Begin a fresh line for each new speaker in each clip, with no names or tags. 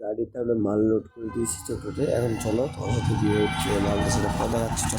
গাড়িতে আমরা মাল লোড করে দিয়েছি টোটোতে। এখন চলো, তোমার দিয়ে হচ্ছে মালটা সেটা কথা যাচ্ছে চলো।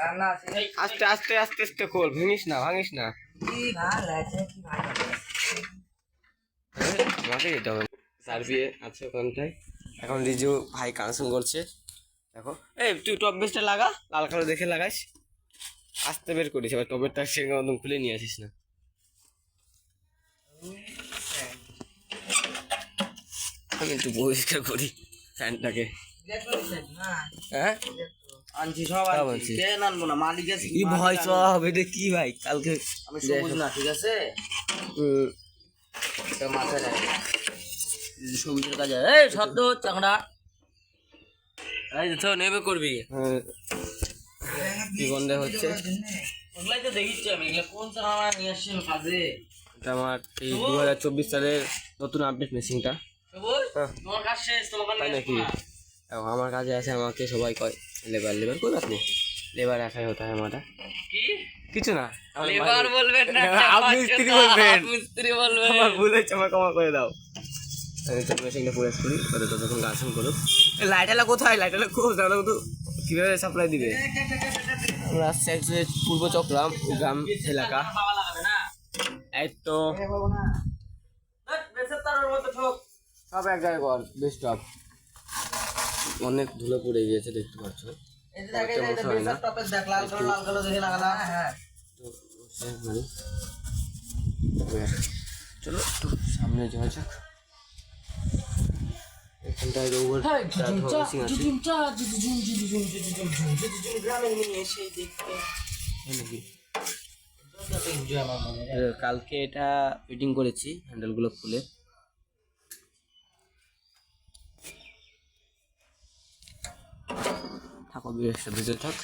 আস্তে আস্তে আস্তে আস্তে খোল ভাঙিস না ভাঙিস না।
কি ভালো আছে কি ভালো
আরে, আমাকে যেতে হবে। সার্ভিয়ে আছে ওখানটায়। এখন রিজু ভাই কানেকশন করছে। দেখো। এই তুই টপ বেসটা লাগা লাল কালো দেখে লাগাইস। আস্তে বের করিস এবার টপের তার সেরকম মতন খুলে নিয়ে আসিস না। আমি একটু পরিষ্কার করি ফ্যানটাকে হ্যাঁ?
আনছি সব আনছি। আনব না? মালিক আছে
কি ভয় সব এটা কি ভাই? কালকে
আমি সবুজ না ঠিক আছে? মাথায় রাখি। সবুজের কাজে এই শব্দ চাংড়া এই তো নেবে করবি?
হ্যাঁ, কি গন্ধে হচ্ছে?
ওগুলাই তো দেখিচ্ছি আমি। এগুলো কোন চাংড়া নিয়ে আসছি কাজে?
এটা আমার এই দু হাজার চব্বিশ সালের নতুন আপডেট মেশিনটা হ্যাঁ।
তোমার কাজ শেষ তোমার
তাই নাকি? এখন আমার কাছে আছে আমাকে সবাই কয় লেবার লেবার কই আপনি? লেবার একাই হতে হয় আমাটা
কি?
কিছু না
লেবার বলবেন না
আপনি স্ত্রী বলবেন।
মিস্ত্রি বলবেন।
আমার ভুল হয়েছে আমার ক্ষমা করে দাও। আমি তো মেশিনটা পুরো করি ওদের তো তখন গাছন করুক। লাইটালা কোথায়? লাইটালা কোথায়? তাহলে তো কীভাবে সাপ্লাই দিবে? আমরা আসছি হচ্ছে পূর্ব চক্রাম গ্রাম এলাকা।
বাবা না।
এই তো সব এক জায়গায় কর বেস্ট অফ। অনেক ধুলো পড়ে গিয়েছে দেখতে পাচ্ছ হয়
হ্যাঁ
মানে চলো একটু সামনে যাওয়া যাক এখানটায় রোবট
মনে
কালকে এটা ফিটিং করেছি হ্যান্ডেলগুলো খুলে থাকো ভিতরে থাক।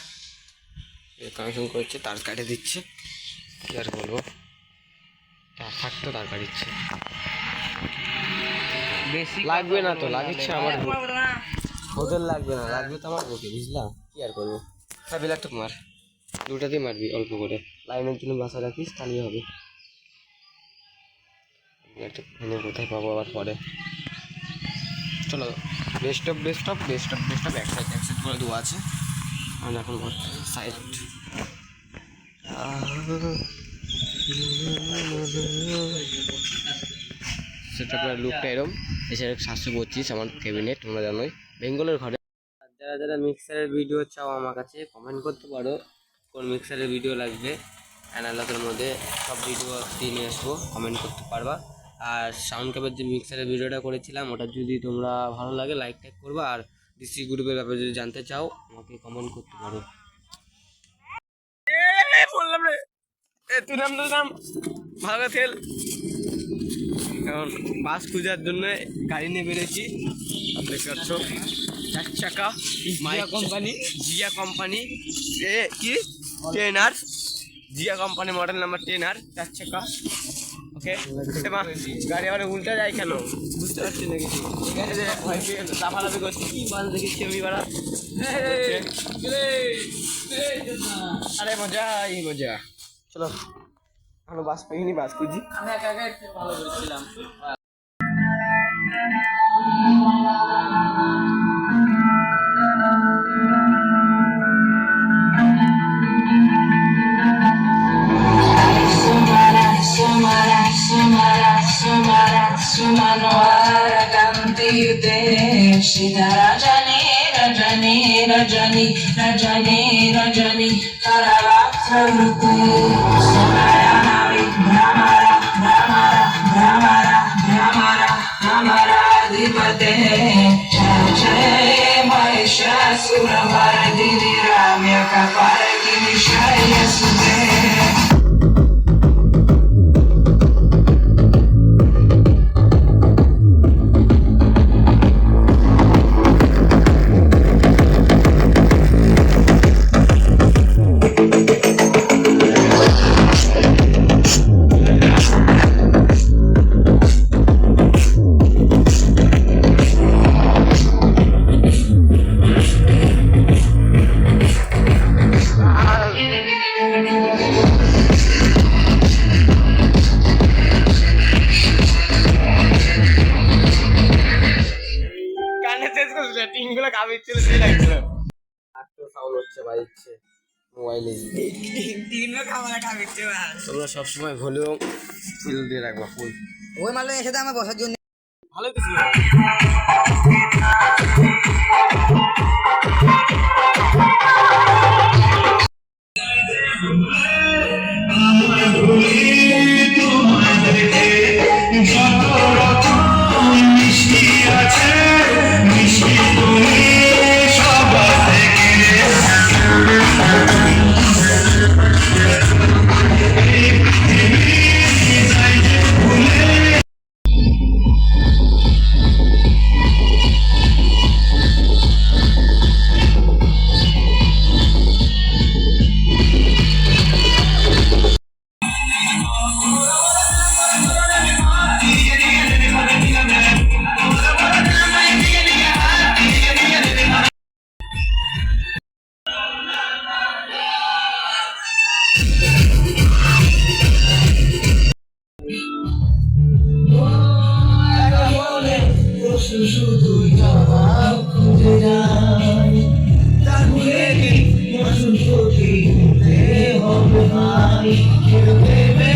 কানেকশন করছে তার কাটে দিচ্ছে। কি আর বলব? তার থাকতো তার কাটিচ্ছে
বেশি
লাগবে না তো লাগিচ্ছে আমার ওদের লাগবে না লাগবে তো আমার বুকে বুঝলাম। কি আর করব? হ্যাঁ বিলাকটুক মার। দুটাতেই মারবি অল্প করে। লাইনের জন্য বাসা রাখিস তাহলেই হবে। একটা ফোনে কোথায় পাবো আবার পরে। চলো। Best of best of best of best of এক সাইড এক সাইড করে দেওয়া আছে। আমরা এখন সাইড সেটা লুকটা এরম। এছাড়া সাতশো পঁচিশ আমার ক্যাবিনেট তোমরা জানোই। বেঙ্গলের ঘরে। আর যারা যারা মিক্সারের ভিডিও চাও আমার কাছে কমেন্ট করতে পারো। কোন মিক্সারের ভিডিও লাগবে? অ্যানালগের মধ্যে সব ভিডিও দিয়ে নিয়ে আসব। কমেন্ট করতে পারবা। আর সাউন্ড ক্যাবের যে মিক্সারের ভিডিওটা করেছিলাম ওটা যদি তোমরা ভালো লাগে লাইক টাইক করবা। আর ডিসি গ্রুপের ব্যাপারে যদি জানতে চাও আমাকে কমেন্ট করতে পারো। বললাম রে। তুই নাম তোর নাম। ভালো খেল এখন বাস খোঁজার জন্য গাড়ি নিয়ে বেরিয়েছি দেখতে পাচ্ছ? চার চাকা জিয়া কোম্পানি জিয়া কোম্পানি এ কি? টেনার জিয়া কোম্পানি মডেল নাম্বার টেনার চার চাকা। মা, গাড়ি আমার উল্টে যায় কেন? বুঝতে পারছি না কিছু। লাফালাফি করছি। কি বাস দেখেছি আমি বাড়া? আরে মজা, এই মজা। চলো এখনও বাস পাইনি বাস খুঁজি।
আমি একা একা ভালো করেছিলাম।
Shida Rajani, Rajani, Rajani, Rajani, Rajani, Karavatra Rupe, Sunaya Navi, Brahmara, Brahmara, Brahmara, Brahmara, Brahmara, Adipate, Jai Mahishasura
Vara. Kabir ছিল সেই লাগছিল
মোবাইলে
তোমরা সবসময় ভলিউম ফুল দিয়ে রাখবা ফুল
ওই মালে এসে আমার বসার জন্য
ভালো তো need
you, baby.